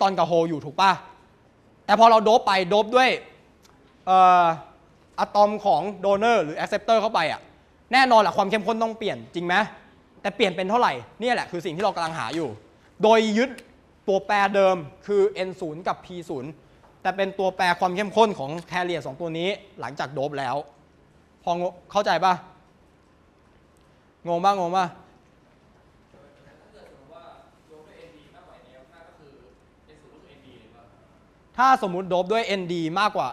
ตอนกับโฮอยู่ถูกป่ะ แต่พอเราโดบไปโดบด้วยอะตอมของโดเนอร์หรือ acceptor เข้าไปอะแน่นอนแหละความเข้มข้นต้องเปลี่ยนจริงไหมแต่เปลี่ยนเป็นเท่าไหร่เนี่ยแหละคือสิ่งที่เรากำลังหาอยู่ โดยยึดตัวแปรเดิมคือ n 0 กับ p 0 แต่เป็นตัวแปรความเข้มข้นของแคเรียสองตัวนี้หลังจากโดบแล้ว พอเข้าใจป่ะงงป่ะงงป่ะ ถ้าสมมุติโดบด้วย ND มากกว่า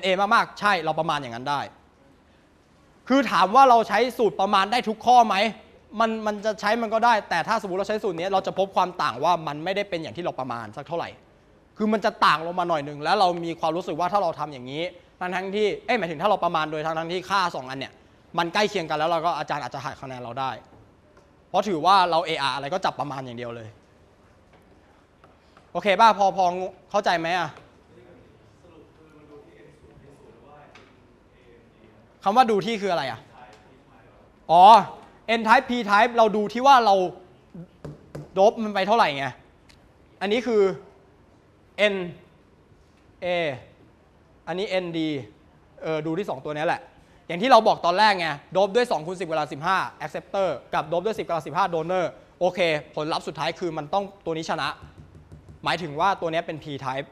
NA มากๆ ใช่เราประมาณอย่างนั้นได้ คือถามว่าเราใช้สูตรประมาณได้ทุกข้อไหม มันมันจะใช้มันก็ได้ แต่ถ้าสมมติเราใช้สูตรนี้เราจะพบความต่างว่ามันไม่ได้เป็นอย่างที่เราประมาณสักเท่าไหร่ คือมันจะต่างลงมาหน่อยหนึ่งแล้วเรามีความรู้สึกว่าถ้าเราทำอย่างนี้ทั้งทั้งที่ เอ้ยหมายถึงถ้าเราประมาณโดยทั้งทั้งที่ค่าสองอันเนี่ยมันใกล้เคียงกันแล้วเราก็อาจารย์อาจจะหักคะแนนเราได้ เพราะถือว่าเรา AR อะไรก็จับประมาณอย่างเดียวเลย โอเคป่ะพอพอเข้าใจไหมอะคำว่าดูที่คืออะไรอะ อ๋อ n type p type เราดูที่ว่าเราโดบมันไปเท่าไหร่ไง อันนี้คือ n a อันนี้ n d เออดูที่ 2 ตัวนี้แหละ อย่างที่เราบอกตอนแรกไง โดบด้วย2คูณ10 เวลา 15 acceptor กับโดบด้วย 10เวลา15 donor โอเค ผลลัพธ์สุดท้ายคือมันต้องตัวนี้ชนะ หมายถึงว่าตัวนี้เป็น p type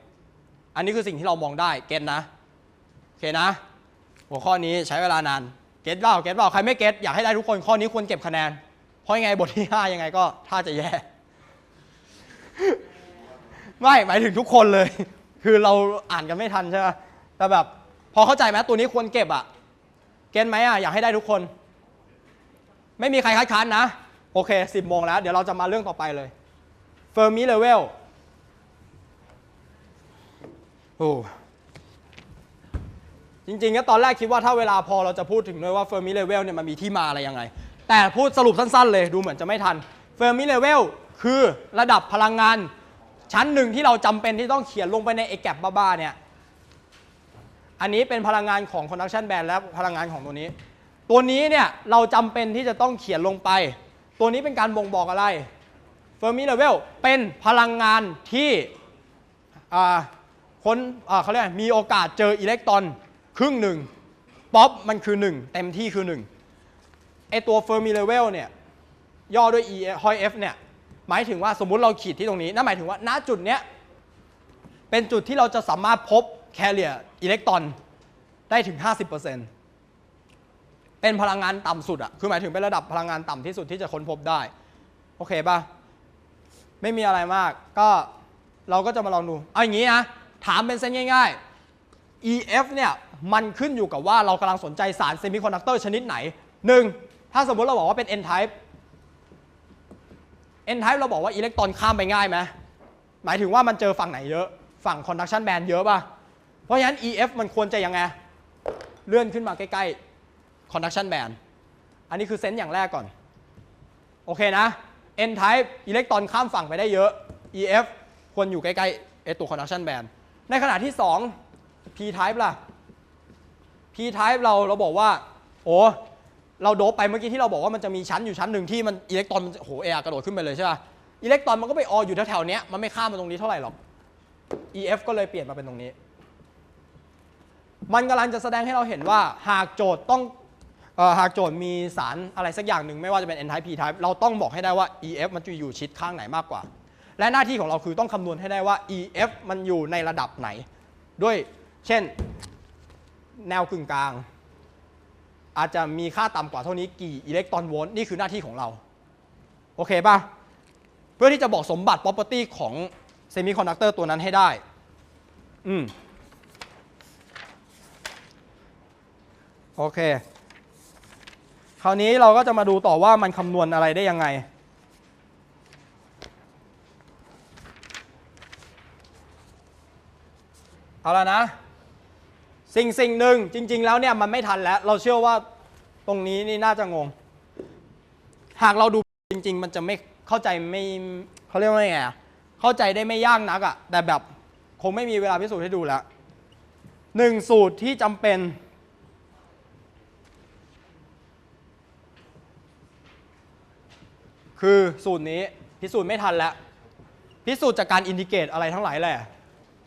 อันนี้คือสิ่งที่เรามองได้เก็ตนะโอเคนะ หัวข้อนี้ใช้เวลานานเก็ตเปล่าเก็ตเปล่าใครไม่เก็ตอยากให้ได้ทุกคนข้อนี้ควรเก็บคะแนน เพราะยังไงบทที่ 5 ยังไงก็ถ้าจะแย่ ไม่หมายถึงทุกคนเลย คือเราอ่านกันไม่ทันใช่ไหมแต่แบบ พอเข้าใจไหมตัวนี้ควรเก็บอะเก็ตไหมอะอยากให้ได้ทุกคน ไม่มีใครคัดค้านนะ โอเค 10โมงแล้ว เดี๋ยวเราจะมาเรื่องต่อไปเลย Fermi Level โอ้จริงๆก็ตอนแรกคิดว่าถ้าเวลาพอเราจะพูดถึงด้วยว่า Fermi Level เนี่ยมันมีที่มาอะไรยังไง แต่พูดสรุปสั้นๆเลยดูเหมือนจะไม่ทัน Fermi Level คือระดับพลังงาน ชั้นหนึ่งที่เราจำเป็นที่ต้องเขียนลงไปในไอแกปบ้าๆเนี่ยอันนี้เป็นพลังงานของ conduction band และพลังงานของตัวนี้ ตัวนี้เนี่ยเราจำเป็นที่จะต้องเขียนลงไป ตัวนี้เป็นการบ่งบอกอะไร Fermi Level เป็นพลังงานที่อ่า คนเขาเรียกมีโอกาสเจออิเล็กตรอนครึ่งหนึ่งป๊อปมันคือ 1 เต็มที่คือ1ไอตัว Fermi Level เนี่ยย่อด้วย E หอย F เนี่ยหมายถึงว่าสมมุติเราขีดที่ตรงนี้นั่นหมายถึงว่าณจุดเนี้ยเป็นจุดที่เราจะสามารถพบแคเรียอิเล็กตรอนได้ถึง 50%เป็นพลังงานต่ำสุดอะคือหมายถึงเป็นระดับพลังงานต่ำที่สุดที่จะค้นพบได้ โอเคป่ะ ไม่มีอะไรมาก ก็เราก็จะมาลองดู เอาอย่างนี้นะ ถามเป็นเส้นง่าย ๆ EF เนี่ยมันขึ้นอยู่กับว่าเรากำลังสนใจสารเซมิคอนดักเตอร์ชนิดไหนหนึ่งถ้าสมมติเราบอกว่าเป็น N type N type เราบอกว่าอิเล็กตรอนข้ามไปง่ายไหมหมายถึงว่ามันเจอฝั่งไหนเยอะ ฝั่ง conduction band เยอะป่ะ เพราะฉะนั้น EF มันควรจะยังไง เลื่อนขึ้นมาใกล้ๆ conduction band อันนี้คือเซนส์อย่างแรกก่อน โอเคนะ N type อิเล็กตรอนข้ามฝั่งไปได้เยอะ EF ควรอยู่ใกล้ๆไอตัว conduction band ในขณะที่ 2 P type ล่ะ P type เราเราบอกว่าโอ้เราโดบไปเมื่อกี้ที่เราบอกว่ามันจะมีชั้นอยู่ชั้นหนึ่งที่มันอิเล็กตรอนมันโอ้โหเอกระโดดขึ้นไปเลยใช่ป่ะอิเล็กตรอนมันก็ไปออยู่แถวๆนี้มันไม่ข้ามมาตรงนี้เท่าไหร่หรอก EF ก็เลยเปลี่ยนมาเป็นตรงนี้ มันกำลังจะแสดงให้เราเห็นว่าหากโจทย์ต้องหากโจทย์มีสารอะไรสักอย่างหนึ่งไม่ว่าจะเป็น N type P type เราต้องบอกให้ได้ว่า EF มันจะอยู่ชิดข้างไหนมากกว่า และหน้าที่ของเราคือต้องคำนวณให้ได้ว่า EF มันอยู่ในระดับไหน ด้วยเช่น แนวกึ่งกลาง อาจจะมีค่าต่ำกว่าเท่านี้กี่อิเล็กตรอนโวลต์นี่คือหน้าที่ของเรา โอเคป่ะ เพื่อที่จะบอกสมบัติ property ของเซมิคอนดักเตอร์ตัวนั้นให้ได้ อืมโอเค คราวนี้เราก็จะมาดูต่อว่ามันคำนวณอะไรได้ยังไง เอาแล้วนะ สิ่งสิ่งหนึ่งจริง ๆ แล้วเนี่ยมันไม่ทันแล้ว เราเชื่อว่าตรงนี้นี่น่าจะงง หากเราดูจริง ๆ มันจะไม่เข้าใจไม่เขาเรียกว่าไงอะเข้าใจได้ไม่ยากนักอะแต่แบบคงไม่มีเวลาพิสูจน์ให้ดูแล้วหนึ่งสูตรที่จำเป็น คือสูตรนี้พิสูจน์ไม่ทันแล้ว พิพิสูจน์จากการอินทิเกรตอะไรทั้งหลายแหละ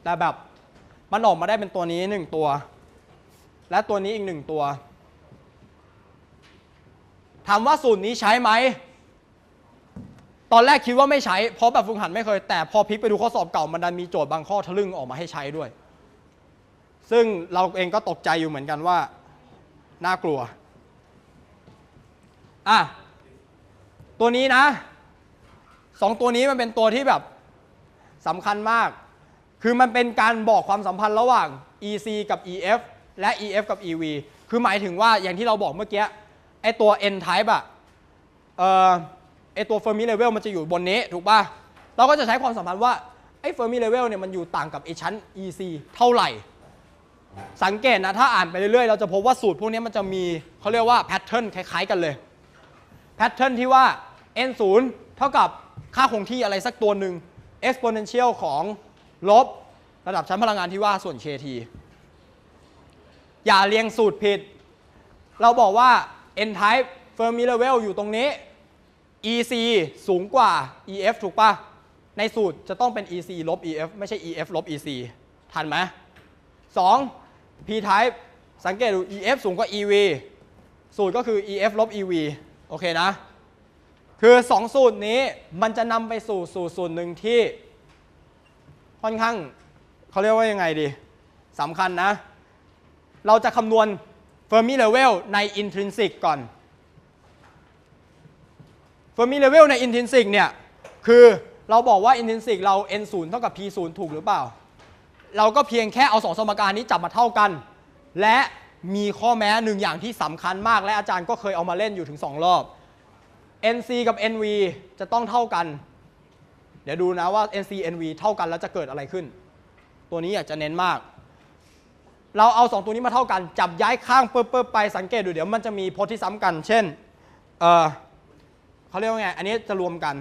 แต่แบบ มันออกมาได้เป็นตัวนี้หนึ่งตัว และตัวนี้อีกหนึ่งตัว ถามว่าสูตรนี้ใช้ไหม ตอนแรกคิดว่าไม่ใช้ เพราะแบบฝึกหัดไม่เคย แต่พอพลิกไปดูข้อสอบเก่ามันดันมีโจทย์บางข้อทะลึ่งออกมาให้ใช้ด้วย ซึ่งเราเองก็ตกใจอยู่เหมือนกันว่า น่ากลัว อะ ตัวนี้นะสองตัวนี้มันเป็นตัวที่แบบสำคัญมาก คือมันเป็นการบอกความสัมพันธ์ระหว่าง EC กับ EF และ EF กับ EV คือหมายถึงว่าอย่างที่เราบอกเมื่อกี้ไอตัว N type อะเอ่อไอตัว Fermi level มันจะอยู่บนนี้ถูกป่ะ เราก็จะใช้ความสัมพันธ์ว่าไอ Fermi level เนี่ยมันอยู่ต่างกับไอชั้น EC เท่าไหร่ สังเกตนะถ้าอ่านไปเรื่อยๆ เราจะพบว่าสูตรพวกนี้มันจะมีเขาเรียกว่าแพทเทิร์นคล้ายๆกันเลยแพทเทิร์นที่ว่า n 0เท่ากับค่าคงที่อะไรสักตัวหนึ่ง exponential ของ ลบระดับชั้นพลังงานที่ว่าส่วน kT อย่าเรียงสูตรผิด เราบอกว่า n type Fermi level อยู่ตรงนี้ EC สูงกว่า EF ถูกปะในสูตรจะต้องเป็น EC ลบ EF ไม่ใช่ EF ลบ EC ทันไหม2 P type สังเกตดู EF สูงกว่า EV สูตรก็คือ EF ลบ EV โอเคนะ คือ 2 สูตรนี้มันจะนำไปสู่สูตรสูตรหนึ่งที่ ค่อนข้างเขาเรียกว่ายังไงดีสำคัญนะ เราจะคำนวณ Fermi level ใน intrinsic ก่อน Fermi level ใน intrinsic เนี่ย คือเราบอกว่า intrinsic เรา n 0เท่ากับ p 0ถูกหรือเปล่า เราก็เพียงแค่เอาสองสมการนี้จับมาเท่ากัน และมีข้อแม้หนึ่งอย่างที่สำคัญมากและอาจารย์ก็เคยเอามาเล่นอยู่ถึง 2 รอบ NC กับ NV จะต้องเท่ากัน เดี๋ยวดูนะว่า NC NV เท่ากันแล้วจะเกิดอะไรขึ้น ตัวนี้อยากจะเน้นมาก เราเอา 2 ตัวนี้มาเท่ากัน จับย้ายข้างเปิบๆไปสังเกตดูเดี๋ยวมันจะมีโพจน์ที่ซ้ำกัน เช่นเออเขาเรียกว่าไง อันนี้จะรวมกัน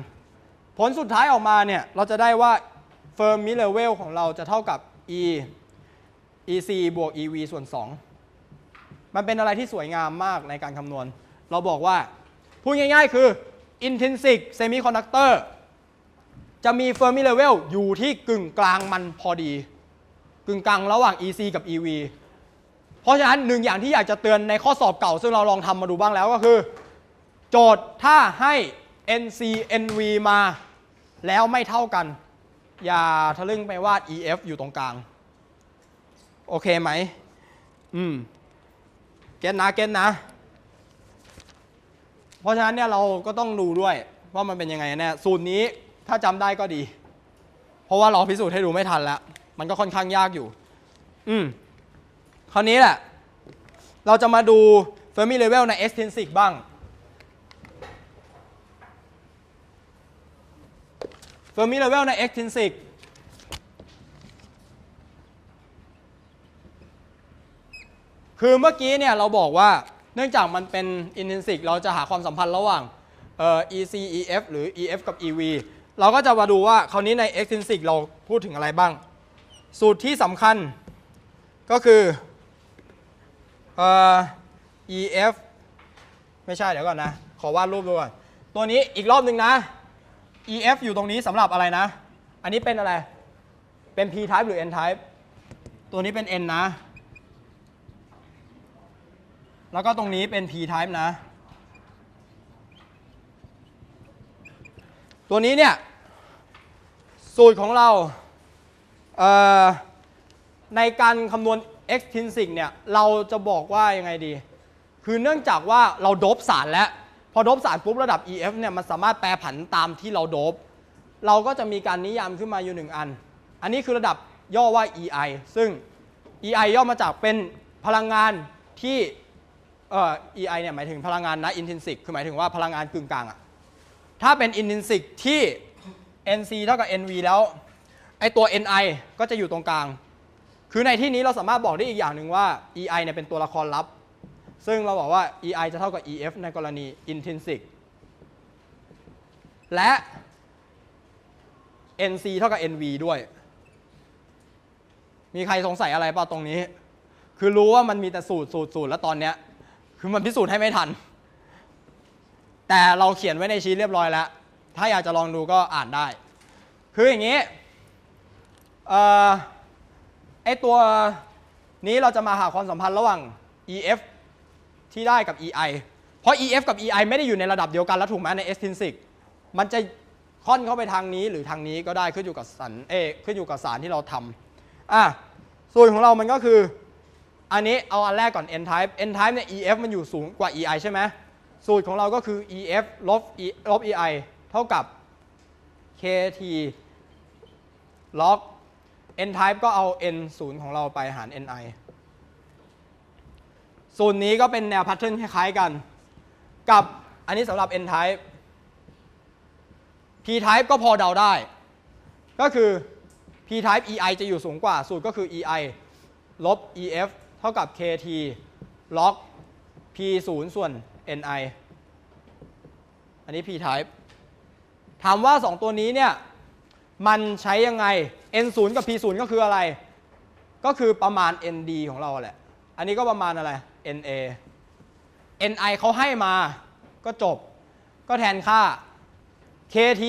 ผลสุดท้ายออกมาเนี่ยเราจะได้ว่า Fermi level ของเราจะเท่ากับ E EC บวก EV ส่วน 2 มันเป็นอะไรที่สวยงามมากในการคำนวณ เราบอกว่า พูดง่ายๆคือ intrinsic semiconductor จะมี Fermi level อยู่ที่กึ่งกลางมันพอดี กึ่งกลางระหว่าง EC กับ EV เพราะฉะนั้นหนึ่งอย่างที่อยากจะเตือนในข้อสอบเก่า ซึ่งเราลองทำมาดูบ้างแล้วก็คือ โจทย์ถ้าให้ NC NV มาแล้วไม่เท่ากัน อย่าทะลึ่งไปวาด EF อยู่ตรงกลาง โอเคไหม อืม เก็ตนะ เก็ตนะ เพราะฉะนั้นเนี่ยเราก็ต้องดูด้วยว่ามันเป็นยังไงแน่สูตรนี้ ถ้าจำได้ก็ดี เพราะว่าเราพิสูจน์ให้ดูไม่ทันแล้ว มันก็ค่อนข้างยากอยู่ อืมคราวนี้แหละ เราจะมาดู Fermi level ใน extrinsic บ้าง Fermi level ใน extrinsic คือเมื่อกี้เนี่ยเราบอกว่าเนื่องจากมันเป็น intrinsic เราจะหาความสัมพันธ์ระหว่าง EC EF หรือ EF กับ EV เราก็จะมาดูว่าคราวนี้ใน extrinsic เราพูดถึงอะไรบ้าง สูตรที่สำคัญก็คือเอ่อ EF ไม่ใช่เดี๋ยวก่อนนะ ขอวาดรูปดูก่อน ตัวนี้อีกรอบหนึ่งนะ EF อยู่ตรงนี้สำหรับอะไรนะ อันนี้เป็นอะไร เป็น P type หรือ N type ตัวนี้เป็น N นะ แล้วก็ตรงนี้เป็น P type นะ ตัวนี้เนี่ย สูตรของเราเในการคำนวณ extrinsic เนี่ย เราจะบอกว่ายังไงดี คือเนื่องจากว่าเราโดบสารแล้ว พอโดบสารปุ๊บระดับ EF เนี่ย มันสามารถแปรผันตามที่เราโดบ เราก็จะมีการนิยามขึ้นมาอยู่หนึ่งอัน อันนี้คือระดับย่อว่า EI ซึ่ง EI ย่อมาจากเป็นพลังงานที่เอ่อ EI เนี่ยหมายถึงพลังงานนะ intrinsic คือหมายถึงว่าพลังงานกึ่งกลางอะ ถ้าเป็น intrinsic ที่ NC เท่ากับ NV แล้ว ไอตัว NI ก็จะอยู่ตรงกลาง คือในที่นี้เราสามารถบอกได้อีกอย่างหนึ่งว่า EI เนี่ยเป็นตัวละครลับ ซึ่งเราบอกว่า EI จะเท่ากับ EF ในกรณี intrinsic และ NC เท่ากับ NV ด้วย มีใครสงสัยอะไรเปล่าตรงนี้ คือรู้ว่ามันมีแต่สูตรสูตรสูตรแล้วตอนเนี้ย คือมันพิสูจน์ให้ไม่ทัน แต่เราเขียนไว้ในชีทเรียบร้อยแล้ว ถ้าอยากจะลองดูก็อ่านได้ คืออย่างนี้เอ่อไอตัวนี้เราจะมาหาความสัมพันธ์ระหว่าง EF ที่ได้กับ EI เพราะ EF กับ EI ไม่ได้อยู่ในระดับเดียวกันแล้วถูกไหมใน extrinsic มันจะค่อนเข้าไปทางนี้หรือทางนี้ก็ได้ขึ้นอยู่กับสันเอขึ้นอยู่กับสารที่เราทำอะสูตรของเรามันก็คือ อันนี้เอาอันแรกก่อน n type n type เนี่ย EF มันอยู่สูงกว่า EI ใช่ไหม สูตรของเราก็คือ EF ลบ E ลบ EI เท่ากับ KT log n type ก็เอา n ศูนย์ของเราไปหาร ni สูตรนี้ก็เป็นแนว pattern คล้ายๆกัน กับอันนี้สำหรับ n type p type ก็พอเดาได้ ก็คือ p type ei จะอยู่สูงกว่า สูตรก็คือ ei ลบ ef เท่ากับ kt log p 0ส่วน ni อันนี้ p type ถามว่า 2 ตัวนี้เนี่ยมันใช้ยังไง n 0กับ p 0ก็คืออะไร ก็คือประมาณ nd ของเราแหละ อันนี้ก็ประมาณอะไร na ni เขาให้มาก็จบ ก็แทนค่า kt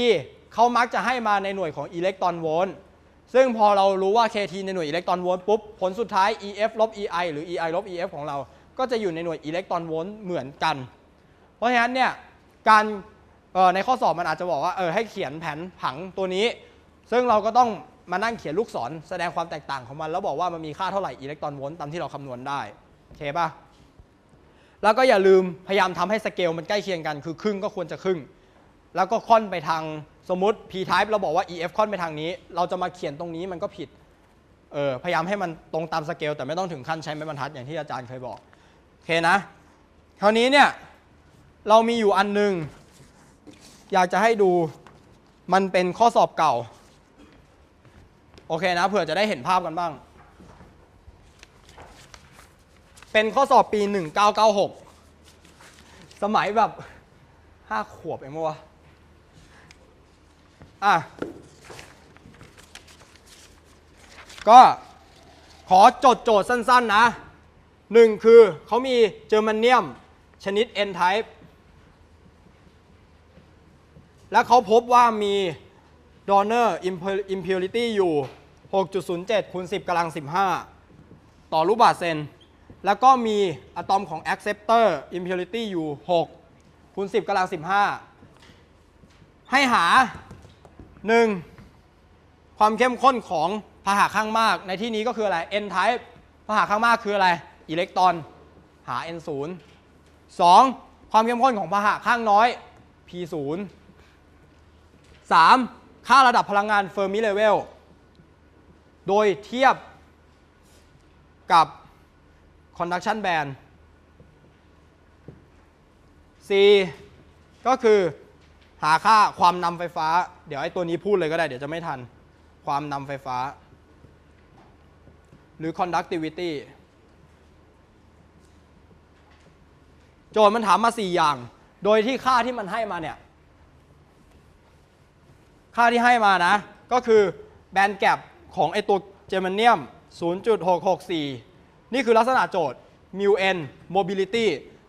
เขามักจะให้มาในหน่วยของอิเล็กตรอนโวลต์ซึ่งพอเรารู้ว่า kt ในหน่วยอิเล็กตรอนโวลต์ปุ๊บ ผลสุดท้าย ef ลบ ei หรือ ei ลบ ef ของเรา ก็จะอยู่ในหน่วยอิเล็กตรอนโวลต์เหมือนกัน เพราะฉะนั้นเนี่ยการในข้อสอบมันอาจจะบอกว่าเออให้เขียนแผนผังตัวนี้ ซึ่งเราก็ต้องมานั่งเขียนลูกศรแสดงความแตกต่างของมัน แล้วบอกว่ามันมีค่าเท่าไหร่อิเล็กตรอนโวลต์ตามที่เราคำนวณได้โอเคป่ะแล้วก็อย่าลืมพยายามทำให้สเกลมันใกล้เคียงกัน คือครึ่งก็ควรจะครึ่ง แล้วก็ค่อนไปทางสมมติ p type เราบอกว่า ef ค่อนไปทางนี้ เราจะมาเขียนตรงนี้มันก็ผิดเออพยายามให้มันตรงตามสเกลแต่ไม่ต้องถึงขั้นใช้ไม้บรรทัดอย่างที่อาจารย์เคยบอก เคนะคราวนี้เนี่ยเรามีอยู่อันหนึ่งอยากจะให้ดูมันเป็นข้อสอบเก่า โอเคนะ เผื่อจะได้เห็นภาพกันบ้าง เป็นข้อสอบปี 1996 สมัยแบบ 5 ขวบเองมั้วะอะ ก็ขอจดโจทย์สั้น ๆ นะ หนึ่งคือเขามีเจอร์มาเนียมชนิด N type และเขาพบว่ามี donor impurity อยู่ 6.07คูณ10กำลัง 15 ต่อรูปบาศก์เซน แล้วก็มีอะตอมของ acceptor impurity อยู่ 6คูณ10กำลัง 15 ให้หา 1. ความเข้มข้นของพาหะข้างมาก ในที่นี้ก็คืออะไร n type พาหะข้างมากคืออะไร อิเล็กตรอน หา n 0 2. ความเข้มข้นของพาหะข้างน้อย p 0 3. ค่าระดับพลังงานเฟอร์มิเลเวลโดยเทียบกับ conduction band 4. ก็คือหาค่าความนำไฟฟ้า เดี๋ยวไอ้ตัวนี้พูดเลยก็ได้ เดี๋ยวจะไม่ทัน ความนำไฟฟ้า หรือ conductivity โจทย์มันถามมา 4 อย่าง โดยที่ค่าที่มันให้มาเนี่ย ค่าที่ให้มานะ ก็คือแบนด์แกปของไอตัวเจมเนียม 0.664 นี่คือลักษณะโจทย์ mu n mobility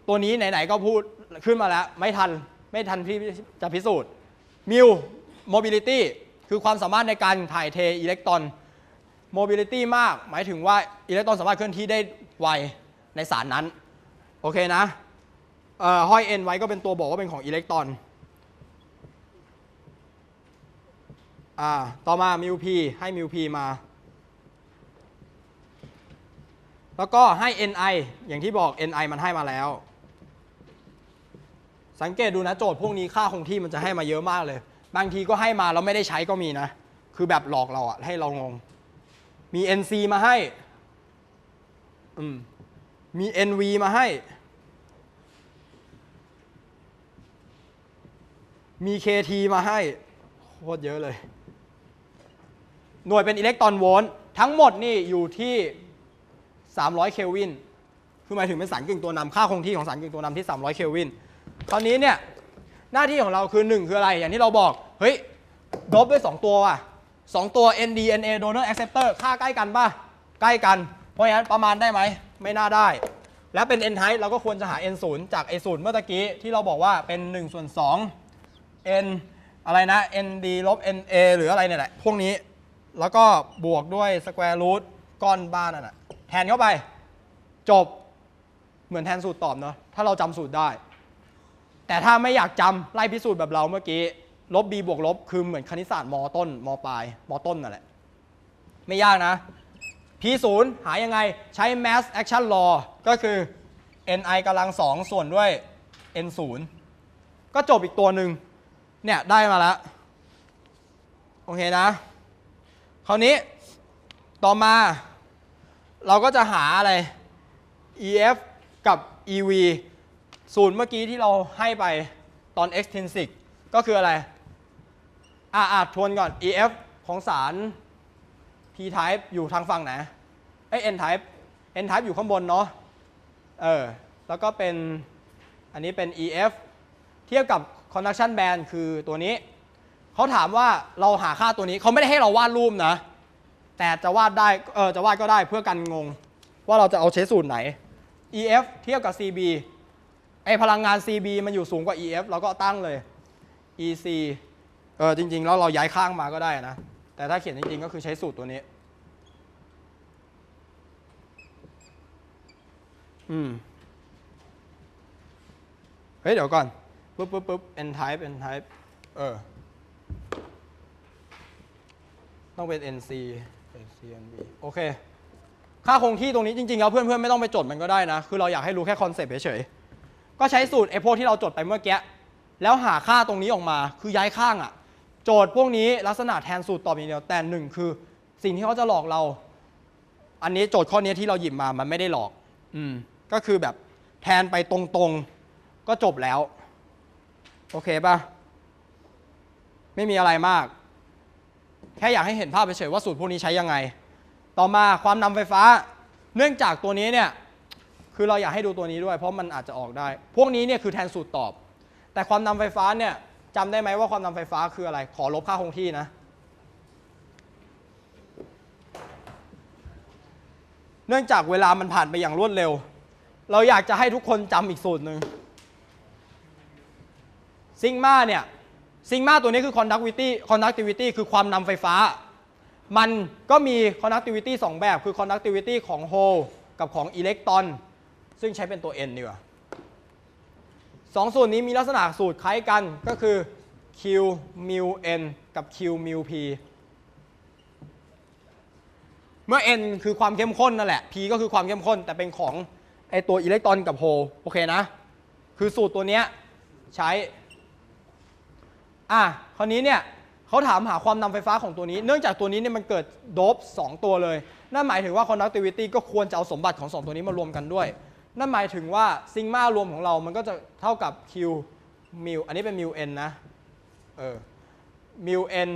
ตัวนี้ไหน ๆ ก็พูดขึ้นมาแล้ว ไม่ทัน ไม่ทันพี่จะพิสูจน์ mu mobility คือความสามารถในการถ่ายเทอิเล็กตรอน mobility มาก หมายถึงว่าอิเล็กตรอนสามารถเคลื่อนที่ได้ไวในสารนั้น โอเคนะ เอ่อห้อย n ไว้ก็เป็นตัวบอกว่าเป็นของอิเล็กตรอนอ่าต่อมามิวพีให้มิวพีมา แล้วก็ให้ ni อย่างที่บอก ni มันให้มาแล้ว สังเกตดูนะโจทย์พวกนี้ค่าคงที่มันจะให้มาเยอะมากเลย บางทีก็ให้มาแล้วไม่ได้ใช้ก็มีนะ คือแบบหลอกเราอะให้เรางง มี nc มาให้ อืม มี nv มาให้ มี kt มาให้ โคตรเยอะเลย หน่วยเป็นอิเล็กตรอนโวลต์ทั้งหมดนี่อยู่ที่ 300 เคลวิน คือหมายถึงเป็นสารกึ่งตัวนำค่าคงที่ของสารกึ่งตัวนำที่ 300 เคลวิน คราวนี้เนี่ย หน้าที่ของเราคือ 1 คืออะไร อย่างที่เราบอก เฮ้ยดบด้วย 2 ตัวว่ะ2 ตัว ND NA donor acceptor ค่าใกล้กันป่ะ ใกล้กัน เพราะฉะนั้นประมาณได้ไหม ไม่น่าได้ และเป็น n type เราก็ควรจะหา n 0จาก a 0เมื่อตะกี้ที่เราบอกว่าเป็น1ส่วน2 n อะไรนะ nd ลบ na หรืออะไรเนี่ยแหละ พวกนี้ แล้วก็บวกด้วย square root ก้อนบ้านนั่นแหะแทนเข้าไป จบ เหมือนแทนสูตรตอบเนาะ ถ้าเราจำสูตรได้ แต่ถ้าไม่อยากจำไล่พิสูจน์แบบเราเมื่อกี้ ลบ b บวกลบ คือเหมือนคณิตศาสตร์มต้นมปลายมต้นนั่นแหละ ไม่ยากนะ p 0หายังไง ใช้ mass action law ก็คือ ni กำลัง2ส่วนด้วย n 0ก็จบอีกตัวหนึ่ง เนี่ยได้มาแล้ว โอเคนะ คราวนี้ต่อมา เราก็จะหาอะไร ef กับ ev ศูนย์เมื่อกี้ที่เราให้ไปตอน extrinsic ก็คืออะไร อ่าอ่าทวนก่อน ef ของสาร p type อยู่ทางฝั่งไหนเอ้ n type n type อยู่ข้างบนเนาะ เออ แล้วก็เป็น อันนี้เป็น ef เทียบกับ conduction band คือตัวนี้ เขาถามว่าเราหาค่าตัวนี้ เขาไม่ได้ให้เราวาดรูปนะ แต่จะวาดได้ เออ จะวาดก็ได้เพื่อกันงง ว่าเราจะเอาใช้สูตรไหน ef เทียบกับ cb ไอพลังงาน cb มันอยู่สูงกว่า ef เราก็ตั้งเลย ec เออจริง ๆ แล้วเราย้ายข้างมาก็ได้นะ แต่ถ้าเขียนจริง ๆ ก็คือใช้สูตรตัวนี้ อืม เฮ้ย เดี๋ยวก่อน ปุ๊บปุ๊บปุ๊บ n type n type เออ ต้องเป็น nc nc nb โอเค ค่าคงที่ตรงนี้จริงๆแล้วเพื่อนๆ ไม่ต้องไปจดมันก็ได้นะ คือเราอยากให้รู้แค่คอนเซปต์เฉยๆ ก็ใช้สูตรไอพวกที่เราจดไปเมื่อกี้ แล้วหาค่าตรงนี้ออกมา คือย้ายข้างอะโจทย์พวกนี้ลักษณะแทนสูตรตอบอย่างเดียว แต่หนึ่งคือสิ่งที่เขาจะหลอกเรา อันนี้โจทย์ข้อนี้ที่เราหยิบมา มันไม่ได้หลอก อืม ก็คือแบบแทนไปตรงๆ ก็จบแล้ว โอเคป่ะ ไม่มีอะไรมาก แค่อยากให้เห็นภาพเฉยๆว่าสูตรพวกนี้ใช้ยังไง ต่อมาความนำไฟฟ้า เนื่องจากตัวนี้เนี่ย คือเราอยากให้ดูตัวนี้ด้วย เพราะมันอาจจะออกได้ พวกนี้เนี่ยคือแทนสูตรตอบ แต่ความนำไฟฟ้าเนี่ยจำได้ไหมว่าความนำไฟฟ้าคืออะไร ขอลบค่าคงที่นะ เนื่องจากเวลามันผ่านไปอย่างรวดเร็ว เราอยากจะให้ทุกคนจำอีกสูตรหนึ่ง ซิงมาเนี่ยซิงมาตัวนี้คือ conductivity conductivity คือความนำไฟฟ้า มันก็มี conductivity 2 แบบคือ conductivity ของ hole กับของอิเล็กตรอน ซึ่งใช้เป็นตัว n ดีกว่าสองสูตรนี้มีลักษณะสูตรคล้ายกันก็คือ q mu n กับ q mu p เมื่อ n คือความเข้มข้นนั่นแหละ p ก็คือความเข้มข้นแต่เป็นของไอตัวอิเล็กตรอนกับโฮลโอเคนะ คือสูตรตัวเนี้ยใช้ อะคราวนี้เนี่ยเขาถามหาความนำไฟฟ้าของตัวนี้ เนื่องจากตัวนี้เนี่ยมันเกิดโดบ2ตัวเลย นั่นหมายถึงว่า conductivity ก็ควรจะเอาสมบัติของ 2 ตัวนี้มารวมกันด้วย นั่นหมายถึงว่าซิงมารวมของเรา มันก็จะเท่ากับ q mu อันนี้เป็น mu n นะ เออ mu n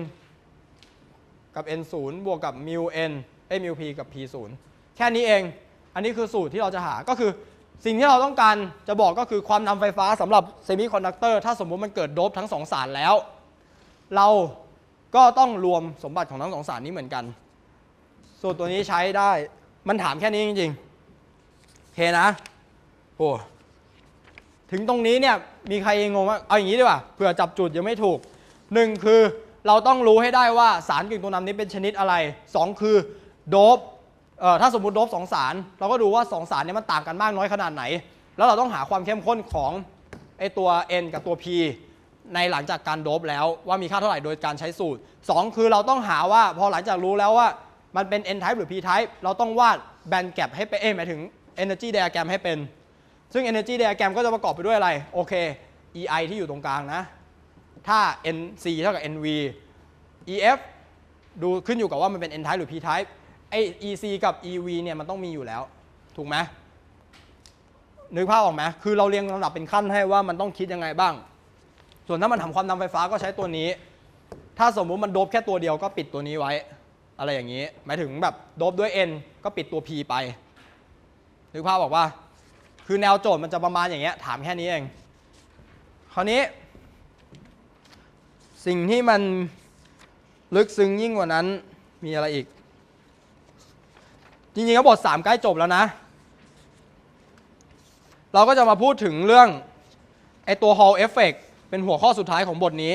กับ n 0บวกกับ mu n เอ้ย mu p กับ p 0แค่นี้เอง อันนี้คือสูตรที่เราจะหา ก็คือ สิ่งที่เราต้องการจะบอกก็คือความนำไฟฟ้าสำหรับเซมิคอนดักเตอร์ถ้าสมมุติมันเกิดโดบทั้งสองสารแล้ว เราก็ต้องรวมสมบัติของทั้งสองสารนี้เหมือนกันสูตรตัวนี้ใช้ได้มันถามแค่นี้จริงๆโอเคนะโอ้ถึงตรงนี้เนี่ยมีใครงงว่าเอาอย่างนี้ดีกว่าเผื่อจับจุดยังไม่ถูกหนึ่งคือเราต้องรู้ให้ได้ว่าสารกึ่งตัวนำนี้เป็นชนิดอะไรสองคือโดบ ถ้าสมมติโดบสองสาร เราก็ดูว่าสองสารเนี้มันต่างกันมากน้อยขนาดไหน แล้วเราต้องหาความเข้มข้นของไอตัว n กับตัว p ในหลังจากการโดบแล้วว่ามีค่าเท่าไหร่โดยการใช้สูตร 2 คือเราต้องหาว่าพอหลังจากรู้แล้วว่ามันเป็น n type หรือ p type เราต้องวาดแบนแก p ให้เป็นเอ้ยหมายถึง energy diagram ให้เป็น ซึ่ง energy diagram ก็จะประกอบไปด้วยอะไร โอเค ei ที่อยู่ตรงกลางนะ ถ้า nc เท่ากับ nv ef ดูขึ้นอยู่กับว่ามันเป็น n type หรือ p type ไอ ec กับ ev เนี่ยมันต้องมีอยู่แล้ว ถูกไหมนึกภาพออกไหมคือเราเรียงลำดับเป็นขั้นให้ว่ามันต้องคิดยังไงบ้าง ส่วนถ้ามันทำความนำไฟฟ้าก็ใช้ตัวนี้ ถ้าสมมุติมันโดบแค่ตัวเดียวก็ปิดตัวนี้ไว้ อะไรอย่างนี้ หมายถึงแบบโดบด้วย n ก็ปิดตัว p ไป นึกภาพบอกว่า คือแนวโจทย์มันจะประมาณอย่างเงี้ย ถามแค่นี้เอง คราวนี้ สิ่งที่มันลึกซึ้งยิ่งกว่านั้นมีอะไรอีก จริงๆก็บท3ใกล้จบแล้วนะ เราก็จะมาพูดถึงเรื่องไอตัว Hall Effect เป็นหัวข้อสุดท้ายของบทนี้